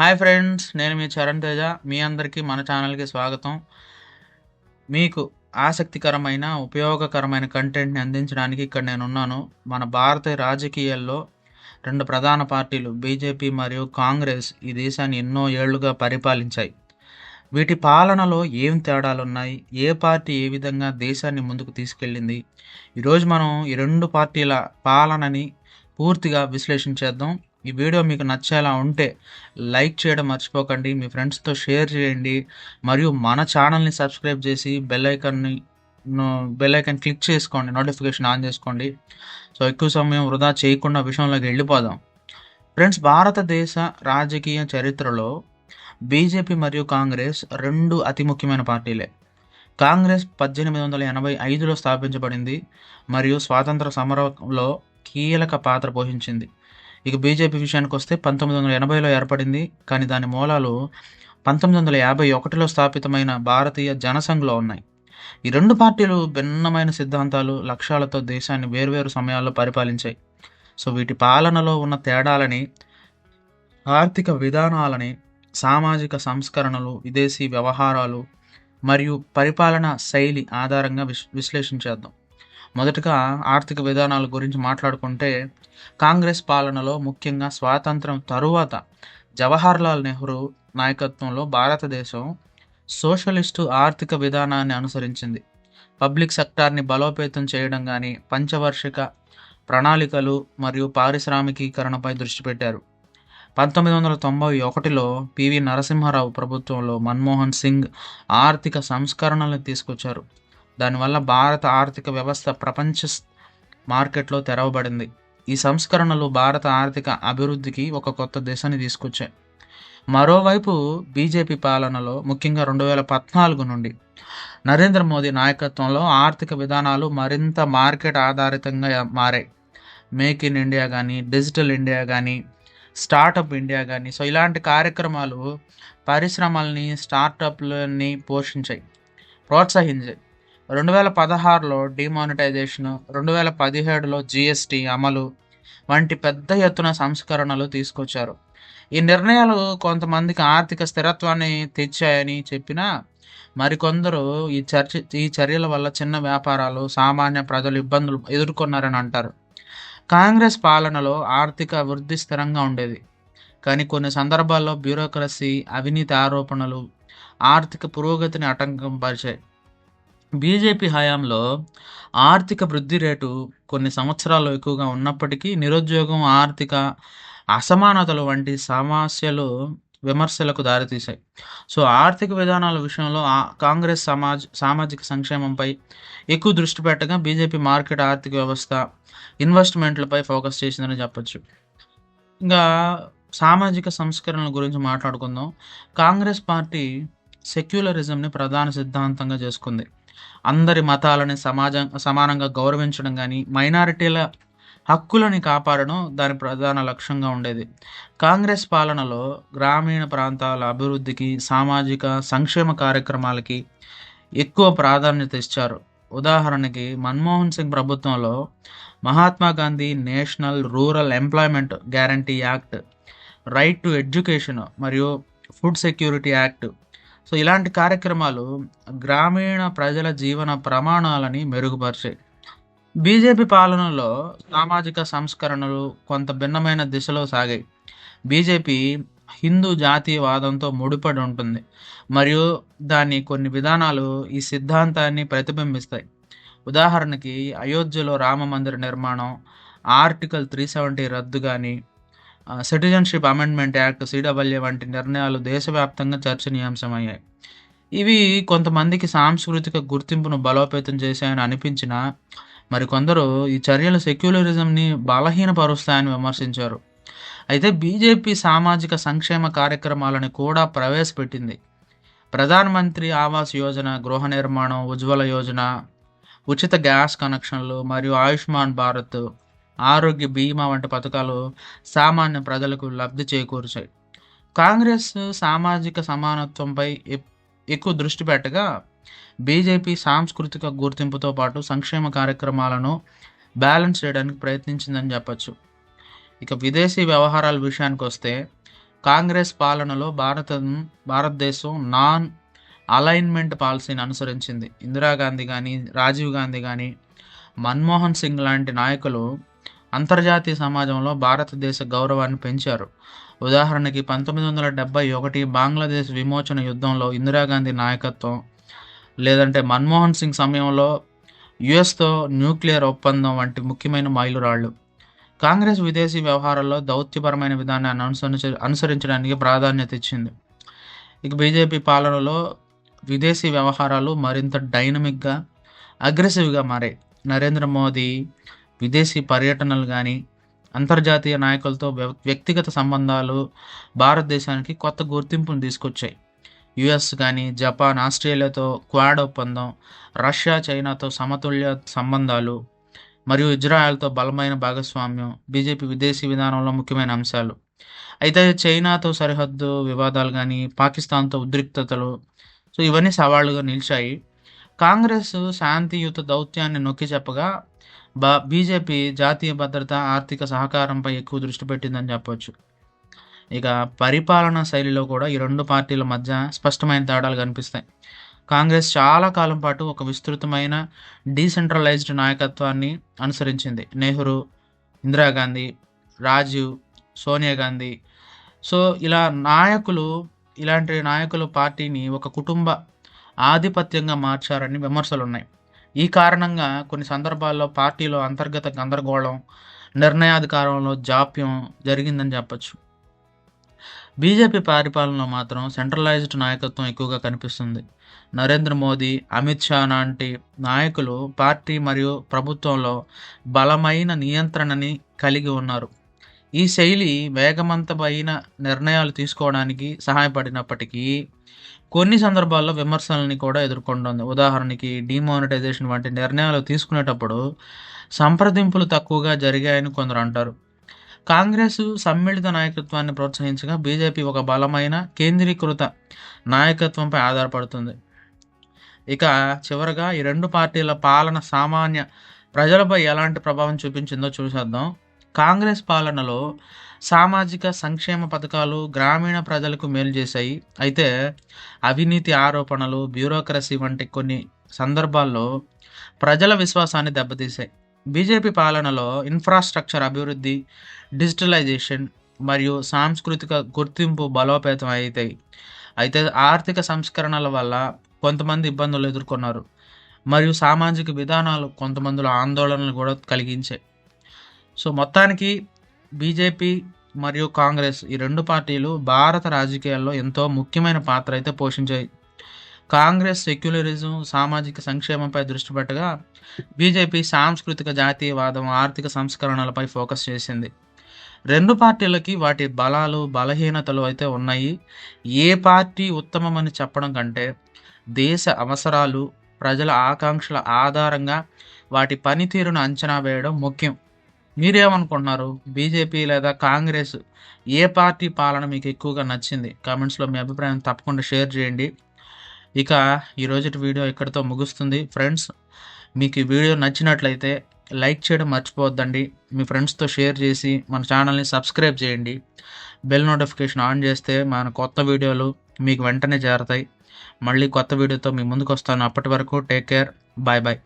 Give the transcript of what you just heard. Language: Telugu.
హాయ్ ఫ్రెండ్స్ నేను మీ చరణ్ తేజ. మీ అందరికీ మన ఛానల్కి స్వాగతం. మీకు ఆసక్తికరమైన ఉపయోగకరమైన కంటెంట్ని అందించడానికి ఇక్కడ నేను ఉన్నాను మన భారత రాజకీయాల్లో రెండు ప్రధాన పార్టీలు బీజేపీ మరియు కాంగ్రెస్ ఈ దేశాన్ని ఎన్నో ఏళ్ళుగా పరిపాలించాయి. వీటి పాలనలో ఏం తేడాలు ఉన్నాయి? ఏ పార్టీ ఏ విధంగా దేశాన్ని ముందుకు తీసుకెళ్ళింది? ఈరోజు మనం ఈ రెండు పార్టీల పాలనని పూర్తిగా విశ్లేషించేద్దాం ఈ వీడియో మీకు నచ్చేలా ఉంటే లైక్ చేయడం మర్చిపోకండి మీ ఫ్రెండ్స్తో షేర్ చేయండి మరియు మన ఛానల్ని సబ్స్క్రైబ్ చేసి బెల్ ఐకాన్ని బెల్ ఐకాన్ క్లిక్ చేసుకోండి నోటిఫికేషన్ ఆన్ చేసుకోండి. సో ఎక్కువ సమయం వృధా చేయకుండా విషయంలోకి వెళ్ళిపోదాం. ఫ్రెండ్స్ భారతదేశ రాజకీయ చరిత్రలో బీజేపీ మరియు కాంగ్రెస్ రెండు అతి ముఖ్యమైన పార్టీలే. కాంగ్రెస్ పద్దెనిమిది వందల ఎనభై ఐదులో స్థాపించబడింది మరియు స్వాతంత్ర సమరంలో కీలక పాత్ర పోషించింది. ఇక బీజేపీ విషయానికి వస్తే పంతొమ్మిది వందల ఎనభైలో ఏర్పడింది కానీ దాని మూలాలు పంతొమ్మిది వందల యాభై ఒకటిలో స్థాపితమైన భారతీయ జనసంఘ్లో ఉన్నాయి. ఈ రెండు పార్టీలు భిన్నమైన సిద్ధాంతాలు లక్ష్యాలతో దేశాన్ని వేర్వేరు సమయాల్లో పరిపాలించాయి. సో వీటి పాలనలో ఉన్న తేడాలని ఆర్థిక విధానాలని సామాజిక సంస్కరణలు విదేశీ వ్యవహారాలు మరియు పరిపాలన శైలి ఆధారంగా విశ్ విశ్లేషించేద్దాం. మొదటగా ఆర్థిక విధానాల గురించి మాట్లాడుకుంటే కాంగ్రెస్ పాలనలో ముఖ్యంగా స్వాతంత్రం తరువాత జవహర్లాల్ నెహ్రూ నాయకత్వంలో భారతదేశం సోషలిస్టు ఆర్థిక విధానాన్ని అనుసరించింది. పబ్లిక్ సెక్టార్ని బలోపేతం చేయడం కానీ పంచవార్షిక ప్రణాళికలు మరియు పారిశ్రామికీకరణపై దృష్టి పెట్టారు. పంతొమ్మిది వందల తొంభై ఒకటిలో పివి నరసింహారావు ప్రభుత్వంలో మన్మోహన్ సింగ్ ఆర్థిక సంస్కరణలను తీసుకొచ్చారు. దానివల్ల భారత ఆర్థిక వ్యవస్థ ప్రపంచ మార్కెట్లో తెరవబడింది. ఈ సంస్కరణలు భారత ఆర్థిక అభివృద్ధికి ఒక కొత్త దిశని తీసుకొచ్చాయి. మరోవైపు బీజేపీ పాలనలో ముఖ్యంగా రెండు వేల పద్నాలుగు నుండి నరేంద్ర మోదీ నాయకత్వంలో ఆర్థిక విధానాలు మరింత మార్కెట్ ఆధారితంగా మారాయి. మేక్ ఇన్ ఇండియా కానీ డిజిటల్ ఇండియా కానీ స్టార్టప్ ఇండియా కానీ సో ఇలాంటి కార్యక్రమాలు పరిశ్రమల్ని స్టార్టప్లని పోషించాయి ప్రోత్సహించాయి. రెండు వేల పదహారులో డిమానిటైజేషన్ రెండు వేల పదిహేడులో జిఎస్టి అమలు వంటి పెద్ద ఎత్తున సంస్కరణలు తీసుకొచ్చారు. ఈ నిర్ణయాలు కొంతమందికి ఆర్థిక స్థిరత్వాన్ని తెచ్చాయని చెప్పినా మరికొందరు ఈ చర్చ ఈ చర్యల వల్ల చిన్న వ్యాపారాలు సామాన్య ప్రజలు ఇబ్బందులు ఎదుర్కొన్నారని అంటారు. కాంగ్రెస్ పాలనలో ఆర్థిక వృద్ధి స్థిరంగా ఉండేది. కానీ కొన్ని సందర్భాల్లో బ్యూరోక్రసీ అవినీతి ఆరోపణలు ఆర్థిక పురోగతిని ఆటంకం పరిచాయి. బీజేపీ హయాంలో ఆర్థిక వృద్ధి రేటు కొన్ని సంవత్సరాలు ఎక్కువగా ఉన్నప్పటికీ నిరుద్యోగం ఆర్థిక అసమానతలు వంటి సమస్యలు విమర్శలకు దారితీశాయి. సో ఆర్థిక విధానాల విషయంలో కాంగ్రెస్ సమాజ్ సామాజిక సంక్షేమంపై ఎక్కువ దృష్టి పెట్టగా బీజేపీ మార్కెట్ ఆర్థిక వ్యవస్థ ఇన్వెస్ట్మెంట్లపై ఫోకస్ చేసిందని చెప్పచ్చు. ఇంకా సామాజిక సంస్కరణల గురించి మాట్లాడుకుందాం. కాంగ్రెస్ పార్టీ సెక్యులరిజంని ప్రధాన సిద్ధాంతంగా చేసుకుంది. అందరి మతాలని సమాజం సమానంగా గౌరవించడం కానీ మైనారిటీల హక్కులని కాపాడడం దాని ప్రధాన లక్ష్యంగా ఉండేది. కాంగ్రెస్ పాలనలో గ్రామీణ ప్రాంతాల అభివృద్ధికి సామాజిక సంక్షేమ కార్యక్రమాలకి ఎక్కువ ప్రాధాన్యత ఇచ్చారు. ఉదాహరణకి మన్మోహన్ సింగ్ ప్రభుత్వంలో Mahatma Gandhi national rural employment guarantee act right to education మరియు ఫుడ్ సెక్యూరిటీ యాక్ట్ సో ఇలాంటి కార్యక్రమాలు గ్రామీణ ప్రజల జీవన ప్రమాణాలని మెరుగుపరిచాయి. బీజేపీ పాలనలో సామాజిక సంస్కరణలు కొంత భిన్నమైన దిశలో సాగాయి. బీజేపీ హిందూ జాతీయవాదంతో ముడిపడి ఉంటుంది. మరియు దాని కొన్ని విధానాలు ఈ సిద్ధాంతాన్ని ప్రతిబింబిస్తాయి. ఉదాహరణకి అయోధ్యలో రామ మందిర నిర్మాణం ఆర్టికల్ త్రీ సెవెంటీ రద్దు కానీ సిటిజన్షిప్ అమెండ్మెంట్ యాక్ట్ సిడబ్ల్యూ వంటి నిర్ణయాలు దేశవ్యాప్తంగా చర్చనీయాంశమయ్యాయి. ఇవి కొంతమందికి సాంస్కృతిక గుర్తింపును బలోపేతం చేశాయని అనిపించిన మరికొందరు ఈ చర్యలు సెక్యులరిజంని బలహీనపరుస్తాయని విమర్శించారు. అయితే బీజేపీ సామాజిక సంక్షేమ కార్యక్రమాలను కూడా ప్రవేశపెట్టింది. ప్రధానమంత్రి ఆవాస్ యోజన గృహ నిర్మాణం ఉజ్వల యోజన ఉచిత గ్యాస్ కనెక్షన్లు మరియు ఆయుష్మాన్ భారత్ ఆరోగ్య బీమా వంటి పథకాలు సామాన్య ప్రజలకు లబ్ధి చేకూర్చాయి. కాంగ్రెస్ సామాజిక సమానత్వంపై ఎక్కువ దృష్టి పెట్టగా బీజేపీ సాంస్కృతిక గుర్తింపుతో పాటు సంక్షేమ కార్యక్రమాలను బ్యాలెన్స్ చేయడానికి ప్రయత్నించిందని చెప్పచ్చు. ఇక విదేశీ వ్యవహారాల విషయానికి వస్తే కాంగ్రెస్ పాలనలో భారత భారతదేశం నాన్ అలైన్మెంట్ పాలసీని అనుసరించింది. ఇందిరాగాంధీ కానీ రాజీవ్ గాంధీ కానీ మన్మోహన్ సింగ్ లాంటి నాయకులు అంతర్జాతీయ సమాజంలో భారతదేశ గౌరవాన్ని పెంచారు. ఉదాహరణకి పంతొమ్మిది వందల డెబ్బై ఒకటి బంగ్లాదేశ్ విమోచన యుద్ధంలో ఇందిరాగాంధీ నాయకత్వం లేదంటే మన్మోహన్ సింగ్ సమయంలో యుఎస్తో న్యూక్లియర్ ఒప్పందం వంటి ముఖ్యమైన మైలురాళ్ళు. కాంగ్రెస్ విదేశీ వ్యవహారాల్లో దౌత్యపరమైన విధానాన్ని అనుసరించ అనుసరించడానికి ప్రాధాన్యత ఇచ్చింది. ఇక బీజేపీ పాలనలో విదేశీ వ్యవహారాలు మరింత డైనమిక్గా అగ్రెసివ్గా మారాయి. నరేంద్ర మోదీ విదేశీ పర్యటనలు కానీ అంతర్జాతీయ నాయకులతో వ్యక్తిగత సంబంధాలు భారతదేశానికి కొత్త గుర్తింపును తీసుకొచ్చాయి. యుఎస్ కానీ జపాన్ ఆస్ట్రేలియాతో క్వాడ్ ఒప్పందం రష్యా చైనాతో సమతుల్య సంబంధాలు మరియు ఇజ్రాయెల్తో బలమైన భాగస్వామ్యం బీజేపీ విదేశీ విధానంలో ముఖ్యమైన అంశాలు. అయితే చైనాతో సరిహద్దు వివాదాలు కానీ పాకిస్తాన్తో ఉద్రిక్తతలు సో ఇవన్నీ సవాళ్ళుగా నిలిచాయి. కాంగ్రెస్ శాంతియుత దౌత్యాన్ని నొక్కి చెప్పగా బా బీజేపీ జాతీయ భద్రత ఆర్థిక సహకారంపై ఎక్కువ దృష్టి పెట్టిందని చెప్పవచ్చు ఇక పరిపాలనా శైలిలో కూడా ఈ రెండు పార్టీల మధ్య స్పష్టమైన తేడాలు కనిపిస్తాయి. కాంగ్రెస్ చాలా కాలం పాటు ఒక విస్తృతమైన డీసెంట్రలైజ్డ్ నాయకత్వాన్ని అనుసరించింది. నెహ్రూ ఇందిరాగాంధీ రాజీవ్ సోనియా గాంధీ. సో ఇలా నాయకులు ఇలాంటి నాయకులు పార్టీని ఒక కుటుంబ ఆధిపత్యంగా మార్చారని విమర్శలు ఉన్నాయి ఈ కారణంగా కొన్ని సందర్భాల్లో పార్టీలో అంతర్గత గందరగోళం నిర్ణయాధికారంలో జాప్యం జరిగిందని చెప్పచ్చు. బీజేపీ పరిపాలనలో మాత్రం సెంట్రలైజ్డ్ నాయకత్వం ఎక్కువగా కనిపిస్తుంది. నరేంద్ర మోదీ అమిత్ షా లాంటి నాయకులు పార్టీ మరియు ప్రభుత్వంలో బలమైన నియంత్రణని కలిగి ఉన్నారు. ఈ శైలి వేగవంతమైన నిర్ణయాలు తీసుకోవడానికి సహాయపడినప్పటికీ కొన్ని సందర్భాల్లో విమర్శలని కూడా ఎదుర్కొంటుంది. ఉదాహరణకి డిమానిటైజేషన్ వంటి నిర్ణయాలు తీసుకునేటప్పుడు సంప్రదింపులు తక్కువగా జరిగాయని కొందరు అంటారు. కాంగ్రెస్ సమ్మిళిత నాయకత్వాన్ని ప్రోత్సహించగా బీజేపీ ఒక బలమైన కేంద్రీకృత నాయకత్వంపై ఆధారపడుతుంది. ఇక చివరగా ఈ రెండు పార్టీల పాలన సామాన్య ప్రజలపై ఎలాంటి ప్రభావం చూపించిందో చూసేద్దాం. కాంగ్రెస్ పాలనలో సామాజిక సంక్షేమ పథకాలు గ్రామీణ ప్రజలకు మేలు చేశాయి. అయితే అవినీతి ఆరోపణలు బ్యూరోక్రసీ వంటి కొన్ని సందర్భాల్లో ప్రజల విశ్వాసాన్ని దెబ్బతీశాయి. బీజేపీ పాలనలో ఇన్ఫ్రాస్ట్రక్చర్ అభివృద్ధి డిజిటలైజేషన్ మరియు సాంస్కృతిక గుర్తింపు బలోపేతం అవుతాయి అయితే ఆర్థిక సంస్కరణల వల్ల కొంతమంది ఇబ్బందులు ఎదుర్కొన్నారు. మరియు సామాజిక విధానాలు కొంతమందిలో ఆందోళనలు కూడా కలిగించాయి. సో మొత్తానికి బీజేపీ మరియు కాంగ్రెస్ ఈ రెండు పార్టీలు భారత రాజకీయాల్లో ఎంతో ముఖ్యమైన పాత్ర అయితే పోషించాయి. కాంగ్రెస్ సెక్యులరిజం సామాజిక సంక్షేమంపై దృష్టి పెట్టగా బీజేపీ సాంస్కృతిక జాతీయవాదం ఆర్థిక సంస్కరణలపై ఫోకస్ చేసింది. రెండు పార్టీలకి వాటి బలాలు బలహీనతలు అయితే ఉన్నాయి. ఏ పార్టీ ఉత్తమమని చెప్పడం కంటే దేశ అవసరాలు ప్రజల ఆకాంక్షల ఆధారంగా వాటి పనితీరును అంచనా వేయడం ముఖ్యం. మీరేమనుకుంటున్నారు? బీజేపీ లేదా కాంగ్రెస్ ఏ పార్టీ పాలన మీకు ఎక్కువగా నచ్చింది? కామెంట్స్లో మీ అభిప్రాయం తప్పకుండా షేర్ చేయండి. ఇక ఈరోజు వీడియో ఇక్కడితో ముగుస్తుంది. ఫ్రెండ్స్ మీకు ఈ వీడియో నచ్చినట్లయితే లైక్ చేయడం మర్చిపోవద్దండి. మీ ఫ్రెండ్స్తో షేర్ చేసి మన ఛానల్ని సబ్స్క్రైబ్ చేయండి. బెల్ నోటిఫికేషన్ ఆన్ చేస్తే మన కొత్త వీడియోలు మీకు వెంటనే చేరతాయి. మళ్ళీ కొత్త వీడియోతో మీ ముందుకు వస్తాను. అప్పటి వరకు టేక్ కేర్ బాయ్ బాయ్